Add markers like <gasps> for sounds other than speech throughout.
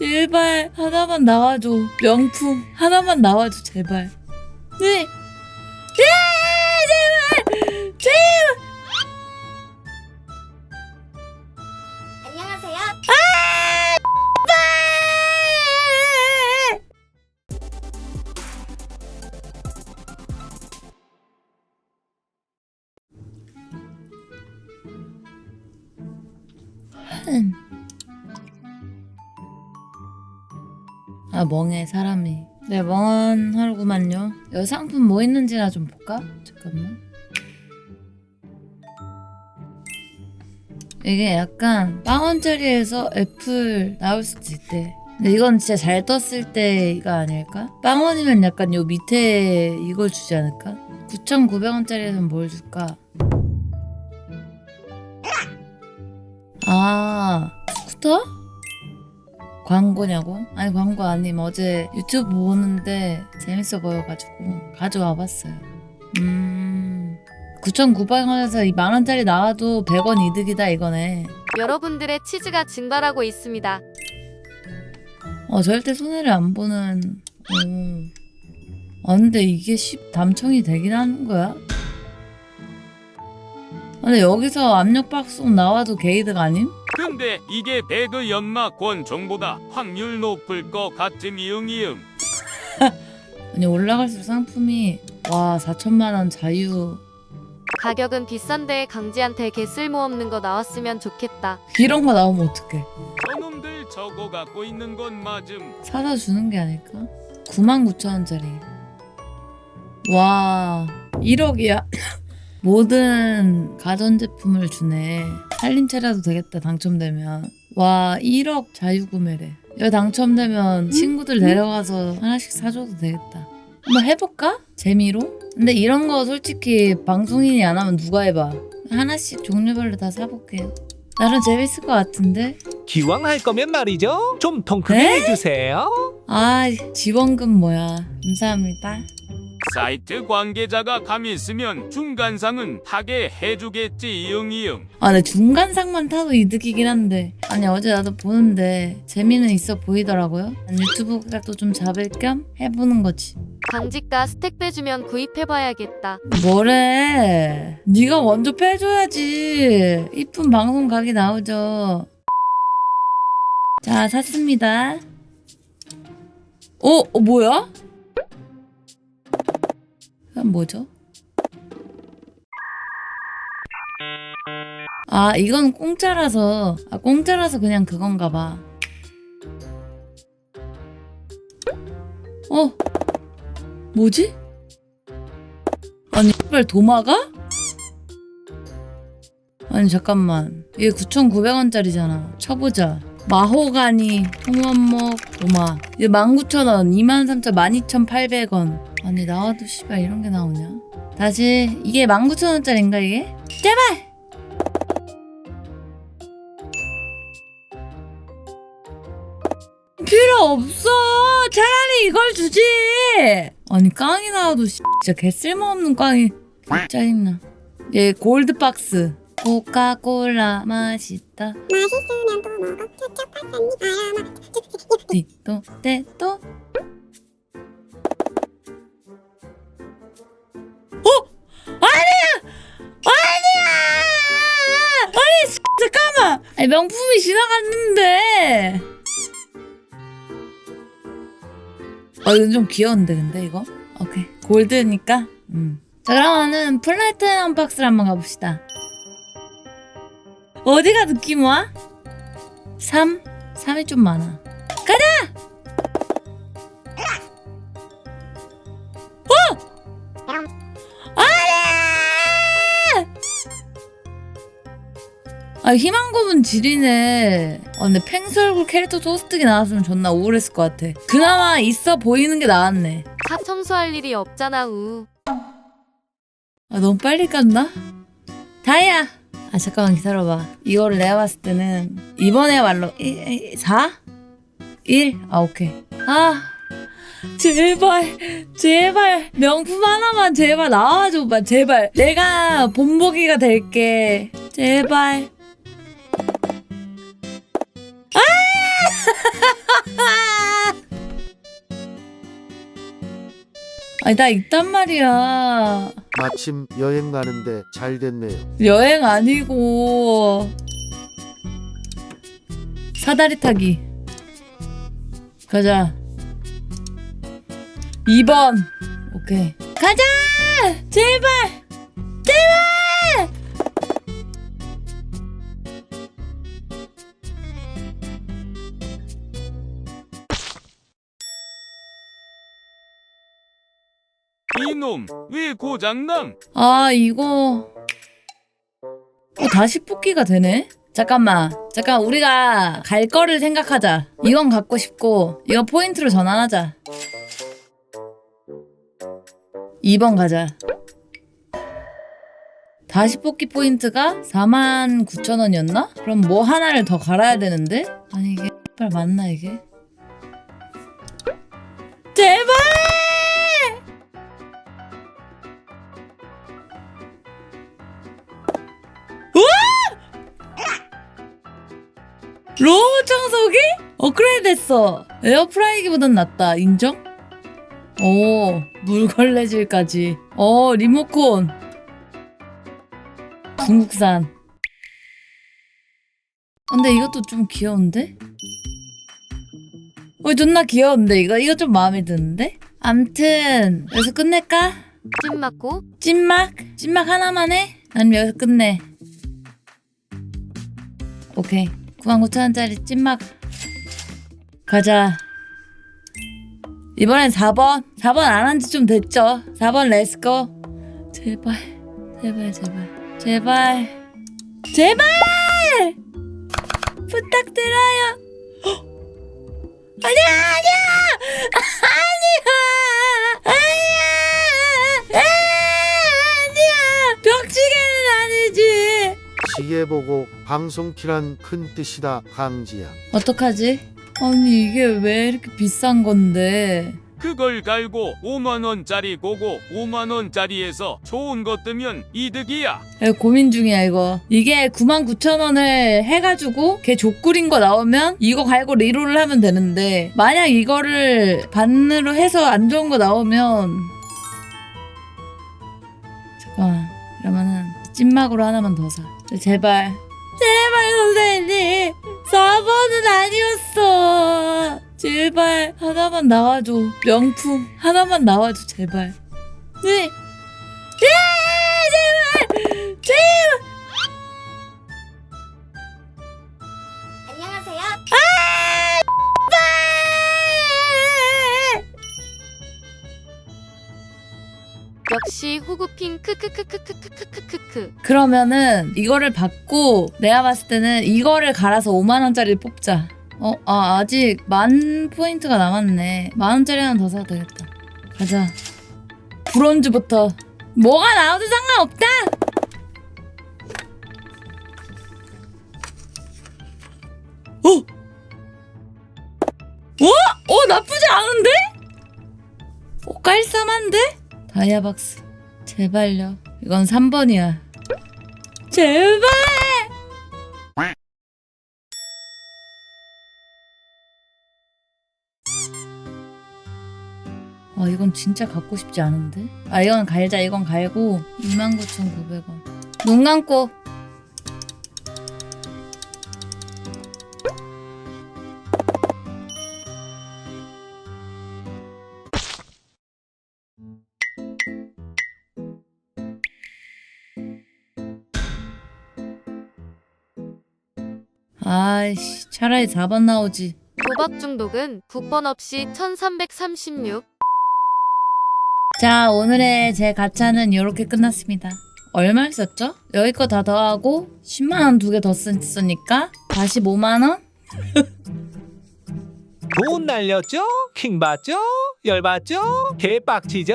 제발 하나만 나와줘. 명품 하나만 나와줘 제발. 네. 네 제발 제발. 안녕하세요. 흠. 아 멍해 사람이 네 멍한 하루구만요 여기 상품 뭐 있는지 나 좀 볼까? 잠깐만 이게 약간 빵원짜리에서 애플 나올 수도 있대 근데 이건 진짜 잘 떴을 때가 아닐까? 빵원이면 약간 요 밑에 이걸 주지 않을까? 9,900원짜리에선 뭘 줄까? 아 스쿠터? 광고냐고? 아니 광고 아님 어제 유튜브 보는데 재밌어 보여가지고 가져와 봤어요 음 9,900원에서 이 만원짜리 나와도 100원 이득이다 이거네 여러분들의 치즈가 증발하고 있습니다. 어 절대 손해를 안 보는 오. 아 근데 이게 10 담청이 되긴 하는 거야? 아, 근데 여기서 압력 박송 나와도 게이득 아님? 근데 이게 배그 연마 권총보다 확률 높을 것 같은 이응이응. <laughs> 아니 올라갈수록 상품이 와 4천만 원 자유 가격은 비싼데 강지한테 개 쓸모없는 거 나왔으면 좋겠다. 이런 거 나오면 어떡해 저놈들 저거 갖고 있는 건 맞음. 사다 주는 게 아닐까? 99,000원짜리 와 1억이야 <laughs> 모든 가전제품을 주네 살림채라도 되겠다 당첨되면 와 1억 자유구매래 여기 당첨되면 친구들 데려가서 하나씩 사줘도 되겠다 한번 해볼까? 재미로? 근데 이런 거 솔직히 방송인이 안 하면 누가 해봐 하나씩 종류별로 다 사볼게요 나름 재밌을 것 같은데 기왕 할 거면 말이죠. 좀 통 크게 네? 해주세요. 아 지원금 뭐야 감사합니다 사이트 관계자가 감 있으면 중간상은 타게 해주겠지 이응이응. 아, 근데 중간상만 타도 이득이긴 한데. 아니, 어제 나도 보는데 재미는 있어 보이더라고요. 유튜브 각도 좀 잡을 겸 해보는 거지. 강지가 스택 빼주면 구입해봐야겠다. 뭐래? 네가 먼저 빼줘야지. 이쁜 방송 각이 나오죠. 자, 샀습니다. 어, 어 뭐야? 뭐죠? 아, 이건 공짜라서, 아, 공짜라서 그냥 그건가 봐. 어, 뭐지? 아니, 빨 도마가? 아니, 잠깐만. 이게 9,900원짜리잖아. 쳐보자. 마호가니, 통원목, 도마. 이게 19,000원, 23,000, 12,800원. 아니, 나와도 씨발 이런 게 나오냐? 다시, 이게 19,000원짜리인가, 이게? 제발! 필요 없어! 차라리 이걸 주지! 아니, 깡이 나와도 씨, 진짜 개 쓸모없는 깡이. 짜증나. 얘 골드박스. 코카콜라 맛있다. 맛있으면 또 먹어. 케첩 파스니 아야마. 띠또 떼또 아니 명품이 지나갔는데 아 이건 좀 귀여운데 근데 이거? 오케이 골드니까 음. 자 그러면은 플래티넘 박스를 한번 가봅시다 어디가 느낌 와? 3? 3이 좀 많아 아 희망고문 지리네. 아, 근데 펭수 얼굴 캐릭터 토스트기 나왔으면 존나 우울했을 것 같아. 그나마 있어 보이는 게 나았네. 차 청소할 일이 없잖아 우. 아 너무 빨리 갔나? 다이아. 아 잠깐만 기다려봐. 이거를 내가 봤을 때는 이번에 말로 1, 4? 1? 아 오케이. 아 제발 제발 명품 하나만 제발 나와줘 봐 제발 내가 본보기가 될게 제발 아니 나 있단 말이야. 마침 여행 가는데 잘 됐네요. 여행 아니고 사다리 타기. 가자. 2번. 오케이. 가자! 제발! 이놈 왜 고장남? 아 이거 어, 다시 뽑기가 되네? 잠깐만 잠깐 우리가 갈 거를 생각하자 이건 갖고 싶고 이거 포인트로 전환하자 2번 가자 다시 뽑기 포인트가 49,000원이었나? 그럼 뭐 하나를 더 갈아야 되는데? 아니 이게 빨 맞나 이게? 제발! 업그레이드 됐어. 에어프라이기보단 낫다. 인정? 오, 물걸레질까지. 어, 리모콘. 중국산. 근데 이것도 좀 귀여운데? 어, 존나 귀여운데, 이거? 이거 좀 마음에 드는데? 암튼, 여기서 끝낼까? 찜 맞고 찐막? 찐막 하나만 해? 아니면 여기서 끝내? 오케이 99,000원짜리 찐막 가자. 이번엔 4번. 4번 안 한 지 좀 됐죠? 4번 렛츠고 제발 제발 제발 제발. 제발! 부탁드려요. 헉! <gasps> 아니야 아니야! <laughs> 아니야! 아니야! 아니야! 벽지개는 아니지! 시계 보고 방송 키란 큰 뜻이다 강지야. 어떡하지? 아니 이게 왜 이렇게 비싼 건데? 그걸 갈고 5만 원짜리 고고 5만 원짜리에서 좋은 거 뜨면 이득이야. 이거 고민 중이야 이거. 이게 99,000원을 해가지고 걔 족구린 거 나오면 이거 갈고 리롤을 하면 되는데 만약 이거를 반으로 해서 안 좋은 거 나오면 잠깐만 이러면은 찐막으로 하나만 더 사. 제발 제발 4번은 아니었어. 제발 하나만 나와줘. 명품 하나만 나와줘 제발. 네. 네, 제발. 제발 역시 후구핑 크크크크크크크크크크 그러면은 이거를 받고 내가 봤을 때는 이거를 갈아서 5만 원짜리를 뽑자. 어, 아 아직 만 포인트가 남았네. 만 원짜리 하나 더 사도 되겠다. 가자. 브론즈부터 뭐가 나와도 상관없다. 어? 어? 어 나쁘지 않은데? 어 깔쌈한데? 다이아박스 제발요. 이건 3번이야. 제발! 아 이건 진짜 갖고 싶지 않은데? 아 이건 갈자. 이건 갈고 29,900원. 눈 감고 아이씨 차라리 4번 나오지 도박 중독은 국번 없이 1336 자 오늘의 제 가차는 이렇게 끝났습니다 얼마 썼죠? 여기 거 다 더하고 10만원 두 개 더 썼으니까 다시 5만원? 돈 <laughs> 날렸죠? 킹 받죠? 열 받죠? 개빡치죠?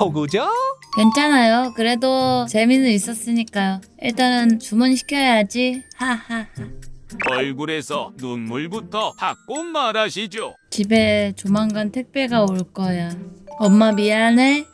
호구죠? 괜찮아요 그래도 재미는 있었으니까요 일단은 주문 시켜야지 하하하 얼굴에서 눈물부터 닦고 말하시죠. 집에 조만간 택배가 올 거야 엄마 미안해